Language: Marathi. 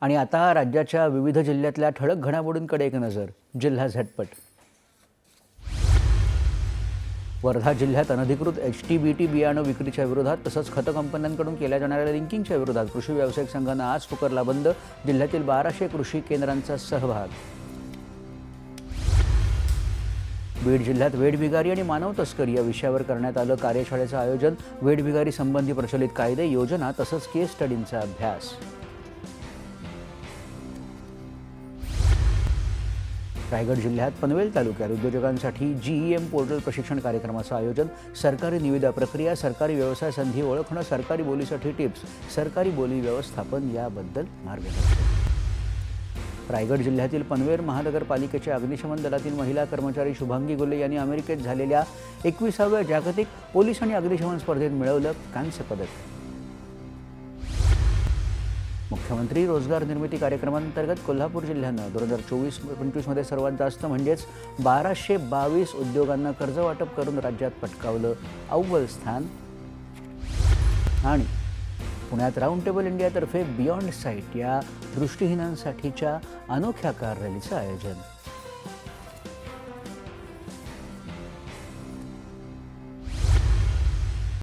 आणि आता राज्याच्या विविध जिल्ह्यातल्या ठळक घडामोडींकडे एक नजर जिल्हा झटपट. वर्धा जिल्ह्यात अनधिकृत एच टी बी टी बियाणं विक्रीच्या विरोधात तसंच खतं कंपन्यांकडून केल्या जाणाऱ्या लिंकिंगच्या विरोधात कृषी व्यावसायिक संघानं आज पुकारला बंद जिल्ह्यातील बाराशे कृषी केंद्रांचा सहभाग. बीड जिल्ह्यात वेडभिगारी आणि मानव तस्करी या विषयावर करण्यात आलं कार्यशाळेचं आयोजन वेडभिगारी संबंधी प्रचलित कायदे योजना तसंच केस स्टडींचा अभ्यास. रायगड जिल्ह्यात पनवेल तालुक्यात उद्योजकांसाठी जीईएम पोर्टल प्रशिक्षण कार्यक्रमाचं आयोजन सरकारी निविदा प्रक्रिया सरकारी व्यवसाय संधी ओळखणं सरकारी बोलीसाठी टिप्स सरकारी बोली व्यवस्थापन याबद्दल मार्गदर्शन. रायगड जिल्ह्यातील पनवेल महानगरपालिकेच्या अग्निशमन दलातील महिला कर्मचारी शुभांगी गुले यांनी अमेरिकेत झालेल्या एकविसाव्या जागतिक पोलीस आणि अग्निशमन स्पर्धेत मिळवलं कांस्य पदक. मुख्यमंत्री रोजगार निर्मिती कार्यक्रमांतर्गत कोल्हापूर जिल्ह्यानं दोन हजार चोवीस पंचवीसमध्ये सर्वात जास्त म्हणजेच बाराशे बावीस उद्योगांना कर्ज वाटप करून राज्यात पटकावलं अव्वल स्थान. आणि पुण्यात राऊंड टेबल इंडियातर्फे बियॉन्ड साईट या दृष्टीहीनांसाठीच्या अनोख्या कार रॅलीचं आयोजन.